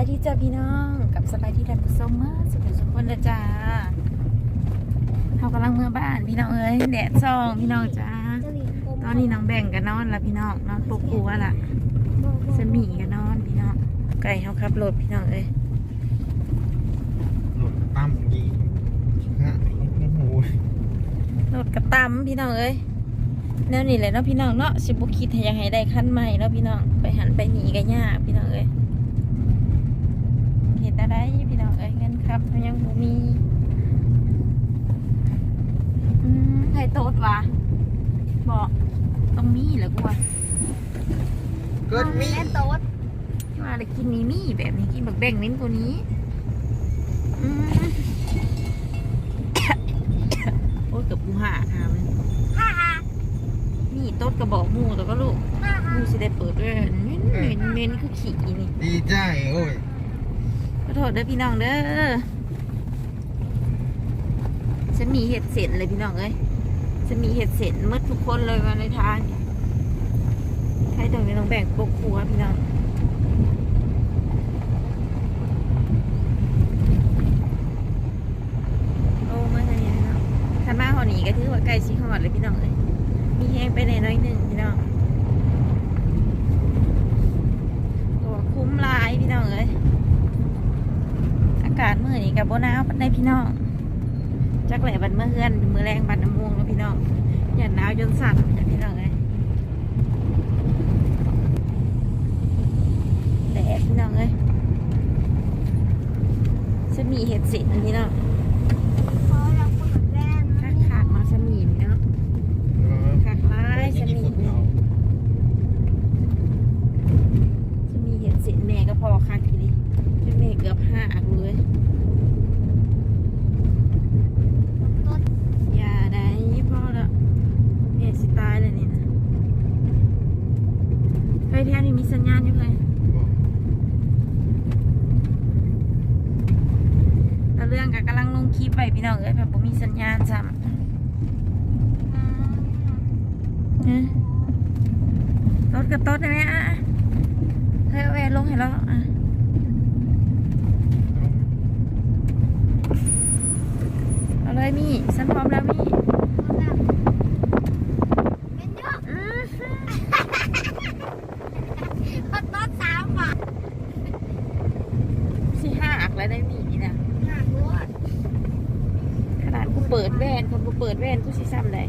ายที่จ้าพี่น้องกับสบายที่ท่านผู้ชมเมื่อสุขสุขคนนะจ้าเขากำลังเมื่อบ้านพี่น้องเอ้ยแดดซองพี่น้องจ้าตอนนี้น้องแบ่งกันนอนละพี่น้องนอนปกปัวละสมีกันนอนพี่น้องไก่เขาขับรถพี่น้องเอ้ยหลุดตั้มยิงฮะโอ้โหรถกระตำพี่น้องเอ้ยแนวนี้เลยเนาะพี่น้องเนาะสิบุคิดให้อยังให้ได้ขั้นใหม่เนาะพี่น้องไปหันไปหนีกันยากพี่น้องเอ้ยเห็ นอะไรพี่น้องเอ้ยเงินครับมันยังบ่มีอืมใครโต๊ดวะบอกต้องมีเหรอกูว่าเกิดมีโต๊ดว่าได้กินมีมี่แบบนี้กินบักแบ่งนิ้นกว่านี้อืมโอ้ยเกับกูห่าค่ะมันฮ่าฮ่ามีโต๊ดกระบอกหมูแต่ก็ลูกฮ่าฮ่าหมูสิได้เปิดด้วยเม้นเม้นเม้นคือขี่นี่ดีใจโอ้ย ขอโทษเด้อพี่น้องเด้อฉันมีเห็ดเสร็จเลยพี่น้องเอ้ยฉันมีเห็ดเสร็จมืดทุกคนเลยมาในทางเนี่ยใครต้องไม่ต้องแบ่งปกครัวพี่น้องโอ้มาทางนี้พี่น้องคันมาหอนี้ก็ถือว่าใกล้ชิฮอดเลยพี่น้องเอ้ยมีแห้งไปในน้อยหนึ่งพี่น้องตัวคุ้มลายพี่น้องเอ้ย กับโบนาวปานในพี่น้องจักแหล่บันเมื่อเฮือนมือแรงบันน้ำม่วงแล้วพี่น้องอย่าหนาวจนสั่นอย่าพี่น้องเลยแดดพี่น้องเลยจะมีเห็ดสิอันนี้เนาะ พอเราเปิดแว่น คักคักๆเนาะจะมีเนาะคักร้ายจะมีจะมีเห็ดสิแม่ก็พอคักทีนี้จะแม่เกือบห้าอักเลย โต๊ด อย่าได้พ่อละแม่สิตายเลยนี่นะไฟแท้นี่มีสัญญาณอยู่เลยแล้ว เรื่องก็กำลังลงคลิปไปพี่น้องเอ้ยแบบผมมีสัญญาณซ้ำรถกับรถได้ไหมอะเฮ้ยแวลงให้แล้วอะเอาเลยมี่ฉันพร้อมแล้วมี่ เป็นเยอะ อือฮึ พอโต๊ดสามบาท สิห้าอักแล้วได้มี่นี่นะ หนักรู้ ขนาดกูเปิดแว่นคนกูเปิดแว่นกูสิซ้ำเลย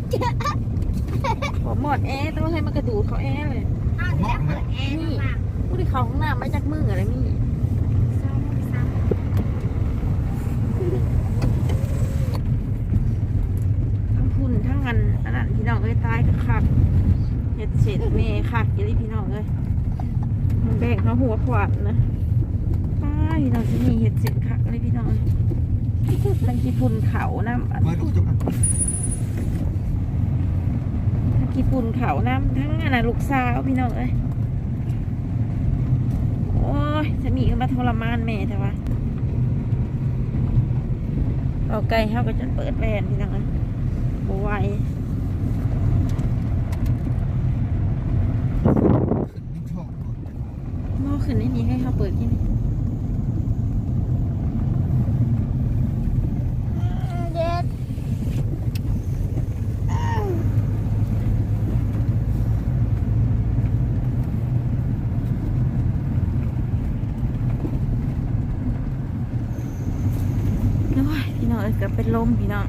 ผม หมดแอร์ต้องให้มันกระดูดเขาแอร์เลยอ้าวเดี๋ยวเปิดแอร์มากูได้เขาห้องน้ำมาจากมืออะไรมี่ซ้ำซ้ทั้งคุณทั้งอันอันนั้นพี่น้องเอ้ยตายก็คักเห็ดเศษเมคักอย่างนี้พี่น้องเอ้ยมันแบ่งเขาหัวขวานนะตายพี่น้องจะมีเห็ดเศษคักเลยพี่น้องทั้งกี่ปุ่นเขาน้ำอันเปิดดูจุกทั้ งกี่ปุ่นเขาน้ำทั้งอันนั้นลูกสาวพี่น้องเอ้ยโอ้ยจะมีกันมาทรมานแม่แต่ว่าเอาไก่เขาก็จนเปิดแวนพี่น้องเอ้ยบไหวขึ้นชอบหม้อขึ้นไม่มีให้เขาเปิดที่นี่ำเด็ด โอ้ยพี่น้องเอ้ยเกือบเป็นลมพี่น้อง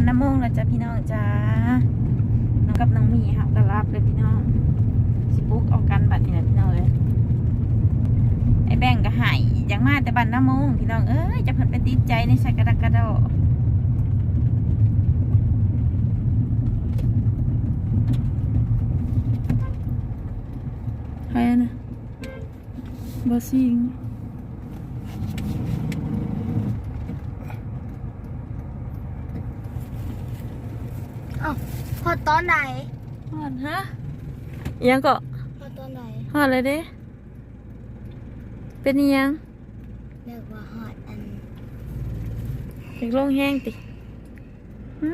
มันปันน้ำมงแล้วจ้ะพี่น้องจ้าน้องกับน้องมีค่ะก็รับเลยพี่น้อง สิปุ๊กออกกันบัดนี่นะพี่น้องเอ้ยไอ้แบ่งก็หายอย่างมาแต่บันน้ำมงพี่น้องเอ้ยจะเพิ่นไปติดใจในชักกระดักกระโดใครนะบอสซิง อดตอนไหนหอดฮะยังก็หอดตอนไหนหอดเลยเด้ เป็นยังเรียกว่าหอดอันอยาโล่งแห้งติฮะ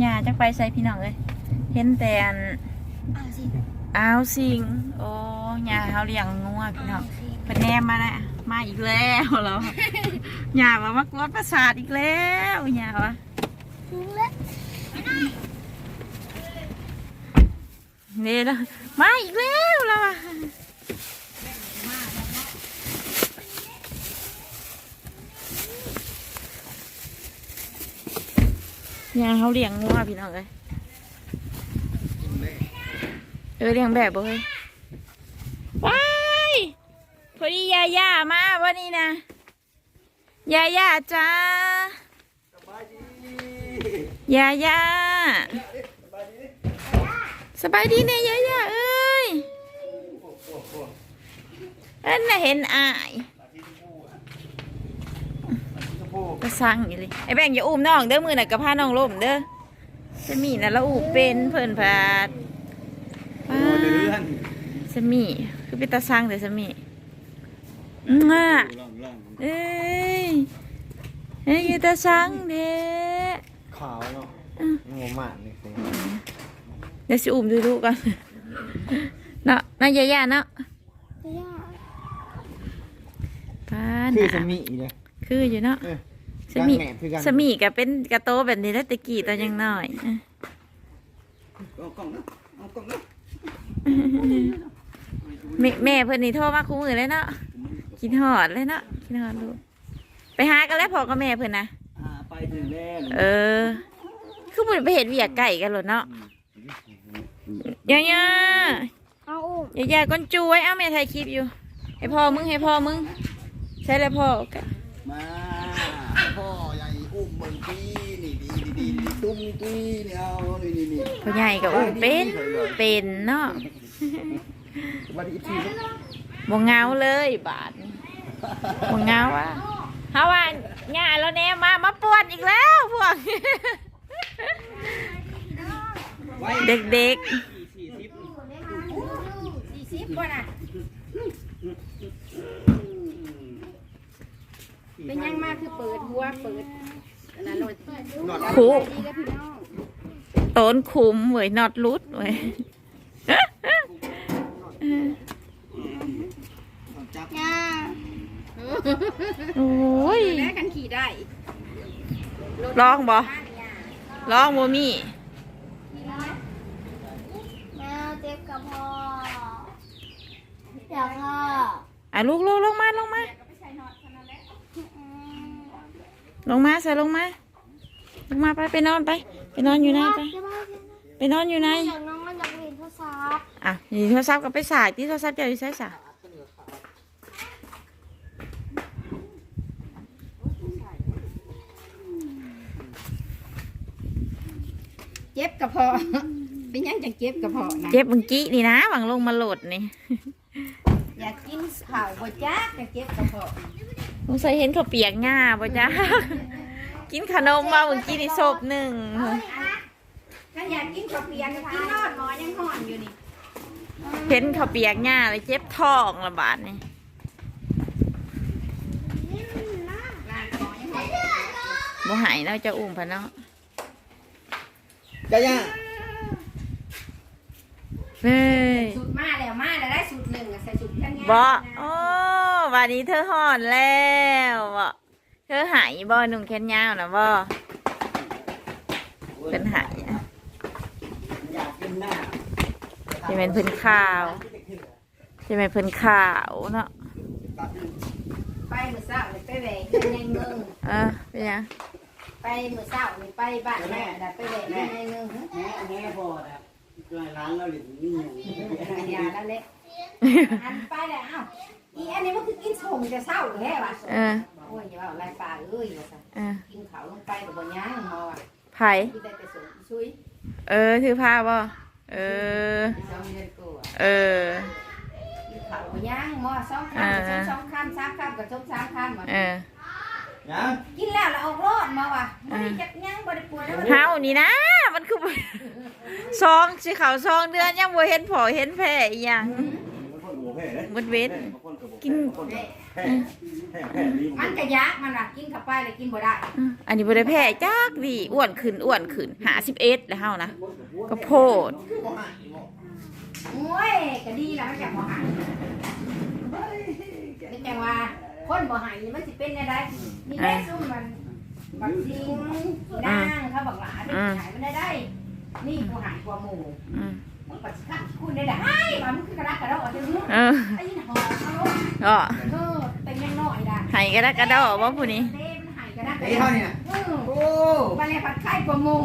หญ้าจักไปใส่พี่น้องเลยเห็นแต่ อันอ่าสิอ้าวสิง โอ้หญ้าเขาเลี้ยงงัวพี่น้องเพิ่นแนมมาแล้วมาอีกแล้วเรอหญ้าว่ามากรถประสาทอีกแล้วหญ้าวะนี่นะมาอีกแล้วเราอะหญ้าเขาเลี้ยงงัวพี่น้องเลยเออเลี้ยงแบบบ่เฮ้ยว้ายพอดียาย่ามาวันนี้นะยาย่าจ้ายาย่าสบายดีเนี่ยยาย่าเอ้ยเอ็นน่ะเห็นอายก็สั่งอยู่เลยไอ้แบงค์อย่าอุ้มน้องเด้อมือน่ะกระพาน้องล่มเด้อจะมีน่ะแล้วอุ้มเป็นเพิ่นพาด สมีคือเป็นตาสร้างแต่สมีอืมอะล่องล่องเอ้ยเอ้ยคือตาสร้างเด้ขาวเนาะงงมากนี่สิเดี๋ยวสิอุ้มดูดูกันเนาะน่ายายาเนาะย่าป้าคือน่ะสมีเลยคืออยู่เนาะเออสมีกางแหนบคือกันสมีก็เป็นกระโตแบบนี้แล้วตะกี้ตอนยังน้อยอะเอากล่องนะเอากล่องนะ แม่แม่เพิ่นนี่โทรมาคู่มือเลยเนาะกินหอดเลยเนาะกินหอดลูกไปหากันแล้วพอกับแม่เพิ่นนะอ่าไปถึงแล้วเออ คือบุญไปเห็นเวียกไก่กันหรอเนาะยายาเอาอุ้มยายาก้นจูไว้เอาแม่ถ่ายคลิปอยู่ ให้พ่อมึงให้พ่อมึง ใช่แล้วพ่อก็มาพ่อใหญ่อุ้มเมืองกี้นี่ดีดีดีดีตุ้มกี้นี่เอานี่นี่นี่พ่อใหญ่ก็อุ้มเป็นเป็นเนาะ วันอีกทีลูกบ่เหงาเลยบาดบ่เหงาอะเฮาว่าหญ้าแล้วแน่มามาป่วนอีกแล้วพวก เด็กสี่สิบกว่าน่ะเป็นยังมากคือเปิดหัวเปิดอันนั้นโหลดๆคุกดีแล้วพี่น้องโตนคุมเว้ยนอดรุดเว้ย จับ ย่า โอ้ยแล้วกันขี่ได้ลองบ่ลองบ่มีแมวเจ็บกับพ่ออยากพ่ออะลูกลูกลงมาลงมาลงมาใส่ลงมาลงมาไปไปนอนไป ไปนอนอยู่ไหนไปไปนอนอยู่ไหนอยากน้องมันอยากเรียนภาษาอะนี่โทรศัพท์ก็ไปสายที่โทรศัพท์เจะอยู่ใช้สาย เจ็บกับพอเป็นยังจังเจ็บกับพอนะเจ็บเมื่อกี้นี่นะหวังลงมาโหลดนี่อยากกินข้าวบ่จักจะเจ็บกับพอสงสัยเห็นเขาวเปียกง่าป่ะจ๊ะกินขนมมาเมื่อกี้นี่ศพหนึ่ง ถ้าอยากกินข้าวเปียกก็กินนอนหมอยังห่อนอยู่นี่เห็นเขาวเปียกง่าเลยเจ็บท้องระบาดนี่ลานหมอยังห่อนบ่หายเนาะเจะอุ้มพะเนาะ จ้าย่าเฮ้ยสุดมาแล้วมาแล้วได้สุดหนึ่งอะใส่สุดแค่นี้บ่โอ้วันนี้เธอห่อนแล้วบ่เธอหายบ่หนุ่มแขนยาวนะบ่เป็นหายอะอยากกินหน้าจะเป็นเพิ่นข่าวจะเป็นเพิ่นข่าวเนาะไปมื้อเช้านี่ไปแหวกเงินในเมืองเออเป็นยัง ไปมื้อเช้านี่ไปบ้านแม่น่ะไปแหวกเงินในเมืองแม่แม่พ่อนะร้านเราหลินนี่อยู่อันยาแล้วเล็กอันไปแล้วอ้าวอีอันนี้มันคือกินส่งจะเศร้าแท้ว่ะเออโอ้ยอย่าว่าอะไรปลาเอ้ยว่าซั่นเออกินข้าวลงไปก็บ่ย่างเฮาอะไผ่กินได้แต่ส่งซุยเออถือผ้าบ่เออสองเงินกูอะเออกินข้าวบ่ย่างหม้อสองคำก็สองคำสามคำก็สองสามคำว่ะเอ อนะกินแล้วแล้วออกรอดมาว่ะบ่ได้จักย่างบ่ได้ปวดแล้วเฮานี่นะ มันคือซองสิเขาซองเดือนยังบ่เห็นผอเห็นแผลอีหยังมันพ่อหัวแพ้เลยเบิดเว้นบางคนก็บ่กินบางคนก็แพ้แพ้แพ้ดีมันกระยะมันอะกินเข้าไปเลยกินบ่ได้อืมอันนี้บ่ได้แพ้จักดีอ้วนขึ้นอ้วนขึ้นหา11แล้วเฮานะก็โพดคือบ่หายบ่โอ้ยก็ดีแล้วมันจะบ่หายนี่แต่ว่า คนบ่หายนี่มันสิเป็นได้นี่แม่ซุ่มมันบักซิงที่นางเขาบอกหลาเป็นหายมันได้ได้ นี่กูหายกว่าหมู่อืมมึงปัดสิขัดคุณได้ได้ไอ้ว่ามึงคือกระดักกระดอกจะรู้เออไอ้ยินหอเขาก็เออเป็นยังน้อยได้ให้กระดักกระดอบ่ผู้นี้เต้มันหายกระดักกระไอ้ดอเท่ากนี่น่ะเออโอ้มาเลยผัดไข่กว่าหมู่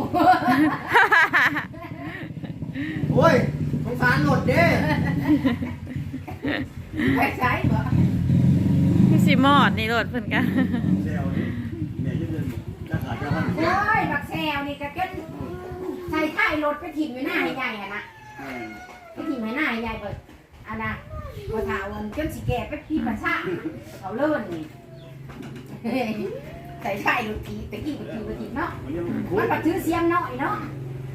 โอ้ยสงสารรถเด้ไปใช้บ่พี่ สิมอดนี่รถเพิ่นกันโอ้ยบักแซวนี่ก็จนใส่ท้ายรถไปถิ่มไว้หน้าให้ใหญ่อะนะไปถิ่มไว้หน้าให้ใหญ่เบิดอันน่ะพอถาวันจนสิแก่ไปพี่ประชาเขาเลิ่นนี่ใส่ท้ายรถผีตะกี้รถผีรถผีเนาะมันยังคุมันปัดถือเสียมหน่อยเนาะ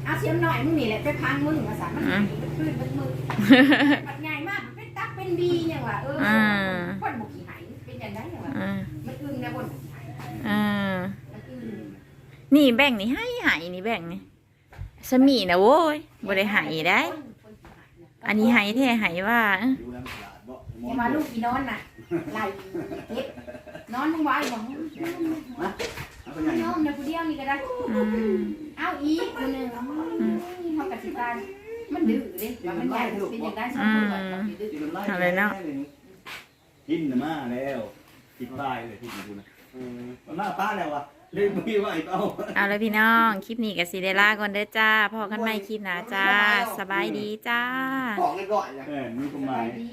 เอาเสียมหน่อยมึงนี่แหละไปพังมึงมาสามันหายมันขึ้นมันมือปัดใหญ่มากเป็นตักเป็นบีอย่างว่าเออ อ่ามันอึ้งนี่แบ่งนี่ให้ใหายนี่แบ่งนี่สมีนะโว้ยบ่ได้ใหายได้ อันนี้ใหายแท้ใหายว่าดูแลตลาดบ่อย่ามาลูกอีนอนน่ะไล่เก็บนอนมึงไว้บอกเอาไปใหญ่น้องนะผู้เดียวนี่ก็ได้อืมเอาอีกคนหนึ่งเขากับสิตานมันดื้อเลยว่ามันใหญ่เป็นอย่างไรสมมติว่ามันดื้อกินไล่อะไรเนาะกินน่ะมาแล้วกินตายเลยที่กูนะเออ มันหน้าป้าแล้ววะเล่นมือว่าไอ้เป้าเอาละพี่น้อง คลิปนี้กับซีเดล่าก่อนเด้อจ้าพอกันใหม่คลิปหน้าจ้า สบายดีจ้า บอกกันก่อนนะเออมีกฎหสมาบายยดี